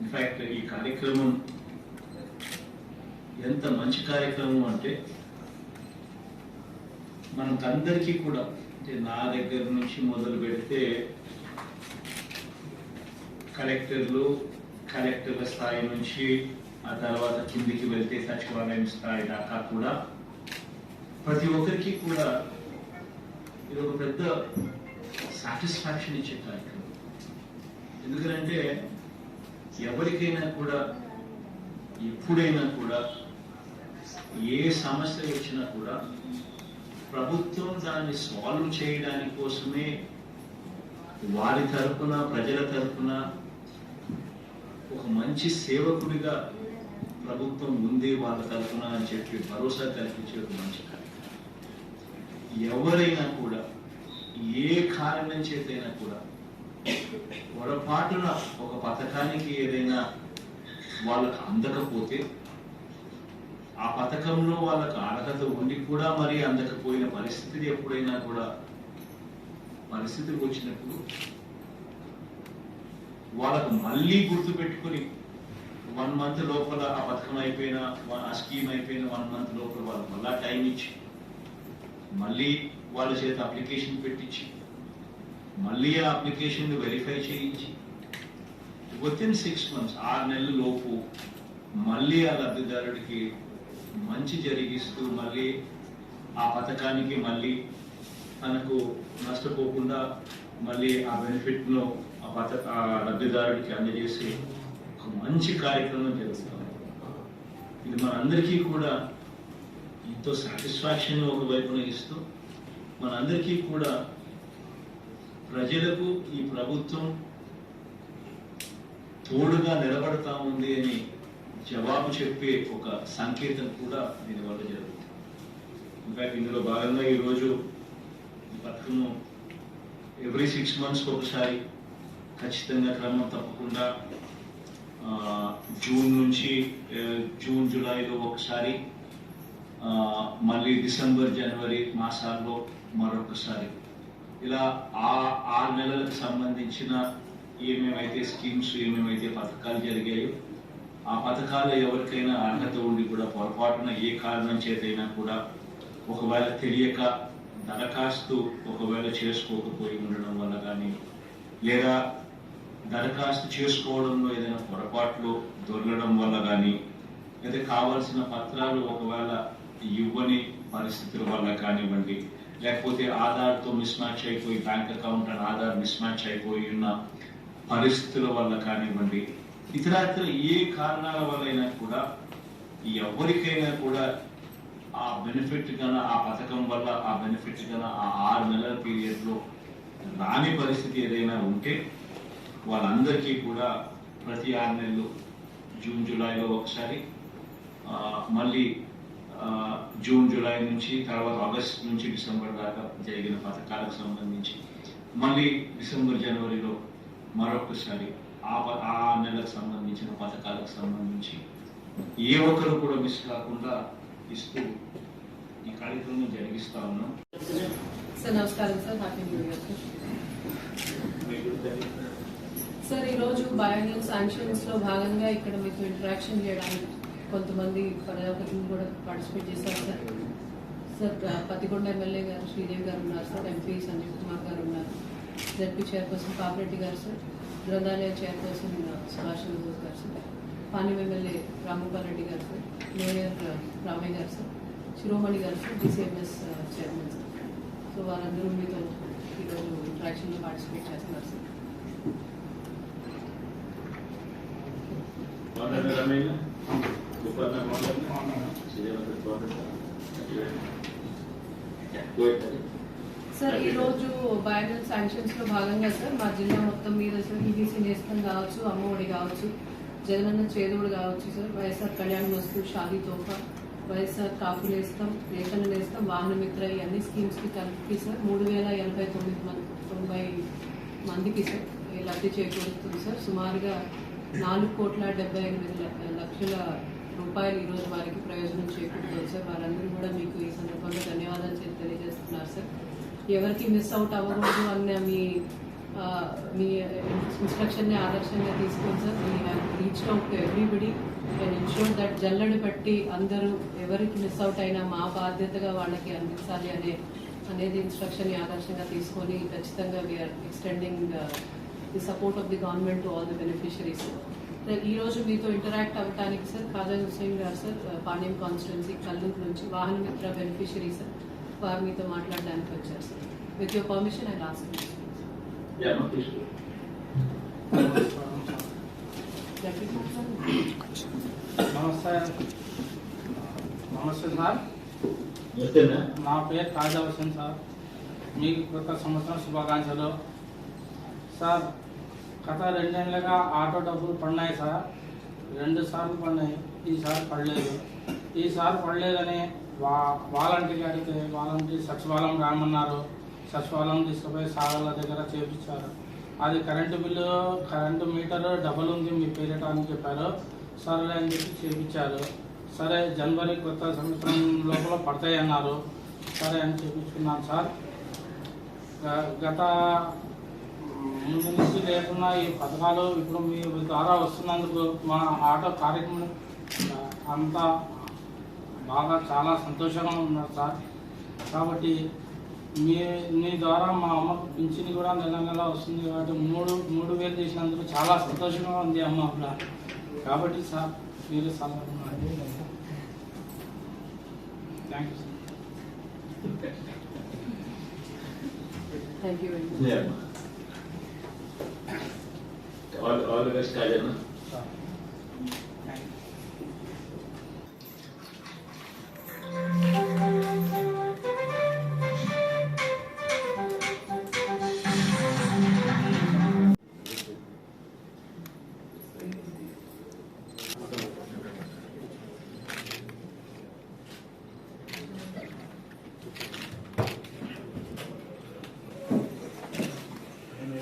In fact ఈ కార్యక్రమం ఎంత మంచి కార్యక్రమం అంటే మనకందరికీ కూడా అంటే నా దగ్గర నుంచి మొదలు పెడితే కలెక్టర్లు కలెక్టర్ల స్థాయి నుంచి ఆ తర్వాత కిందికి వెళ్తే సచివాలయం స్థాయి దాకా కూడా ప్రతి ఒక్కరికి కూడా ఇది ఒక పెద్ద సాటిస్ఫాక్షన్ ఇచ్చే కార్యక్రమం. ఎందుకంటే ఎవరికైనా కూడా ఎప్పుడైనా కూడా ఏ సమస్య వచ్చినా కూడా ప్రభుత్వం దాన్ని సాల్వ్ చేయడానికి కోసమే వారి తరఫున ప్రజల తరఫున ఒక మంచి సేవకుడిగా ప్రభుత్వం ఉంది వాళ్ళ తరఫున అని చెప్పి భరోసా కల్పించే ఒక మంచి కార్యక్రమం. ఎవరైనా కూడా ఏ కారణం చేతైనా కూడా పొరపాటున ఒక పథకానికి ఏదైనా వాళ్ళకు అందకపోతే ఆ పథకంలో వాళ్ళకు అర్హత ఉండి కూడా మరి అందకపోయిన పరిస్థితి ఎప్పుడైనా కూడా పరిస్థితి వచ్చినప్పుడు వాళ్ళకు మళ్ళీ గుర్తు పెట్టుకుని వన్ మంత్ లోపల ఆ పథకం అయిపోయిన ఆ స్కీమ్ అయిపోయిన వన్ మంత్ లోపల వాళ్ళకి మళ్ళా టైం ఇచ్చి మళ్ళీ వాళ్ళ చేత అప్లికేషన్ పెట్టించి మళ్ళీ ఆ అప్లికేషన్ వెరిఫై చేయించి విత్ ఇన్ సిక్స్ మంత్స్ ఆరు నెలల లోపు మళ్ళీ ఆ లబ్ధిదారుడికి మంచి జరిగిస్తూ మళ్ళీ ఆ పథకానికి మళ్ళీ తనకు నష్టపోకుండా మళ్ళీ ఆ బెనిఫిట్ను ఆ పథ ఆ లబ్ధిదారుడికి అందజేసి ఒక మంచి కార్యక్రమం జరుగుతుంది. ఇది మనందరికీ కూడా ఎంతో సాటిస్ఫాక్షన్ ఒకవైపున ఇస్తూ మనందరికీ కూడా ప్రజలకు ఈ ప్రభుత్వం తోడుగా నిలబడతా ఉంది అని జవాబు చెప్పే ఒక సంకేతం కూడా దీనివల్ల జరుగుతుంది. ఇన్ఫాక్ట్ ఇందులో భాగంగా ఈరోజు ఈ పథకము ఎవ్రీ సిక్స్ మంత్స్కి ఒకసారి ఖచ్చితంగా క్రమం తప్పకుండా జూన్ నుంచి జూన్ జూలైలో ఒకసారి మళ్ళీ డిసెంబర్ జనవరి మాసాల్లో మరొకసారి ఇలా ఆ ఆరు నెలలకు సంబంధించిన ఏమేమైతే స్కీమ్స్ ఏమేమైతే పథకాలు జరిగాయో ఆ పథకాలు ఎవరికైనా అర్హత ఉండి కూడా పొరపాటున ఏ కారణం చేతైనా కూడా ఒకవేళ తెలియక దరఖాస్తు ఒకవేళ చేసుకోకపోయి ఉండడం వల్ల కానీ లేదా దరఖాస్తు చేసుకోవడంలో ఏదైనా పొరపాట్లు దొరకడం వల్ల కానీ లేదా కావాల్సిన పత్రాలు ఒకవేళ ఇవ్వని పరిస్థితుల వల్ల కానివ్వండి లేకపోతే ఆధార్తో మిస్ మ్యాచ్ అయిపోయి bank account and Aadhaar mismatch అయిపోయి ఉన్న పరిస్థితుల వల్ల కానివ్వండి ఇతరత్ర ఏ కారణాల వల్లైనా కూడా ఎవరికైనా కూడా ఆ బెనిఫిట్ కన్నా ఆ పథకం వల్ల ఆ బెనిఫిట్ కన్నా ఆ ఆరు నెలల పీరియడ్లో రాని పరిస్థితి ఏదైనా ఉంటే వాళ్ళందరికీ కూడా ప్రతి ఆరు నెలలు జూన్ జూలైలో ఒకసారి మళ్ళీ జూన్ జూలై నుంచి తర్వాత ఆగస్ట్ నుంచి డిసెంబర్ దాకా జరిగిన పథకాలకు సంబంధించి మళ్ళీ డిసెంబర్ జనవరిలో మరొకసారి ఆ ప- ఆ నెలకు సంబంధించిన పథకాలకు సంబంధించి ఏ ఒక్కరు కూడా మిస్ కాకుండా ఇస్తూ ఈ కార్యక్రమం జరిగిస్తా ఉన్నాం. సార్ నమస్కారం sir. Happy new year sir. ఈరోజు బయోనియల్ శాంక్షన్స్లో భాగంగా ఇక్కడ మీకు ఇంటరాక్షన్ చేయడానికి కొంతమంది పర్యావరణం కూడా పార్టిసిపేట్ చేశారు సార్. సార్ పతికొండ ఎమ్మెల్యే గారు శ్రీదేవి గారు ఉన్నారు సార్ ఎంపీ సంజీవ్ కుమార్ గారు ఉన్నారు. జడ్పీ చైర్పర్సన్ పాపిరెడ్డి గారు సార్ గ్రంథాలయ chairperson Subhash Chandrabose garu sir Panyam MLA Ramagopal Reddy garu sir mayor Ramaiah garu sir Shiromani garu sir DCMS chairman sir. So వారందరూ మీతో ఈరోజు ఇంట్రాక్షన్లో పార్టిసిపేట్ చేస్తున్నారు సార్. సార్ ఈ రోజు బయోనల్ శాంక్షన్స్లో భాగంగా సార్ మా జిల్లా మొత్తం మీద సార్ ఈబీసీ నేస్తం కావచ్చు అమ్మఒడి కావచ్చు జగనన్న చేదోడు కావచ్చు సార్ వైఎస్ఆర్ కళ్యాణ్ వస్తు షాదీ తోఫా వైఎస్ఆర్ కాపు నేస్తం రేషన్ నేస్తం వాహన మిత్ర ఈ అన్ని స్కీమ్స్కి కలిపి సార్ మూడు వేల ఎనభై తొమ్మిది మంది తొంభై మందికి సార్ లబ్ధి చేకూరుతుంది సార్ సుమారుగా నాలుగు కోట్ల డెబ్బై ఎనిమిది లక్షల రూపాయలు ఈ రోజు వారికి ప్రయోజనం చేకూరుతుంది సార్ వారందరూ కూడా మీకు ఈ సందర్భంగా ధన్యవాదాలు చెప్పి తెలియజేస్తున్నారు సార్. ఎవరికి మిస్ అవుట్ అవ్వకూడదు అన్న మీ మీ ఇన్స్ట్రక్షన్ని ఆదర్శంగా తీసుకొని sir. Me reach out to everybody and ensure that జల్లడి పెట్టి అందరూ ఎవరికి మిస్ అవుట్ అయినా మా బాధ్యతగా వాళ్ళకి అందించాలి అనే అనేది ఇన్స్ట్రక్షన్ని ఆదర్శంగా తీసుకొని ఖచ్చితంగా we are extending the support of the government to all the beneficiaries sir ఈ రోజు మీతో ఇంటరాక్ట్ అవ్వడానికి సార్ ఖాజా హుసేన్ గారు సార్ పాణ్యం కాన్స్టిట్యున్సీ కల్లూరు నుంచి వాహన మిత్ర బెనిఫిషరీ సార్ వారు మీతో మాట్లాడడానికి వచ్చారు sir with your permission I last Yeah, please. నమస్తే. నమస్తే సార్. వస్తేనా నా పేరు కాజా హుసేన్ సార్. మీకు కొత్త సంవత్సరం శుభాకాంక్షలు. సార్ గత రెండేళ్ళగా ఆటో డబ్బులు పడినాయి సార్. రెండు సార్లు పడినాయి ఈసారి పడలేదు. ఈసారి పడలేదని వా వాలంటీర్ అడిగితే వాలంటీర్ సచివాలయం రామన్నారు. సచివాలయం తీసుకుపోయి సాగర్ల దగ్గర చేపించారు. అది current bill current meter double ఉంది మీ పేరిట అని చెప్పారు. సరే అని చెప్పి చేపించారు. సరే జనవరి కొత్త సంవత్సరం లోపల పడతాయి అన్నారు సరే అని చేపించుకున్నాను సార్. గ- గత ముందు నుంచి లేకున్నా ఈ పథకాలు ఇప్పుడు మీ ద్వారా వస్తున్నందుకు మా ఆటో కార్యక్రమం అంతా బాగా చాలా సంతోషంగా ఉన్నారు సార్. కాబట్టి మీ మీ ద్వారా మా అమ్మకు పింఛన్ కూడా నెల నెల వస్తుంది కాబట్టి మూడు మూడు వేలు చేసినందుకు చాలా సంతోషంగా ఉంది అమ్మ కూడా. కాబట్టి సార్ మీరు సలహా thank you sir thank you very much all the best కాజన్న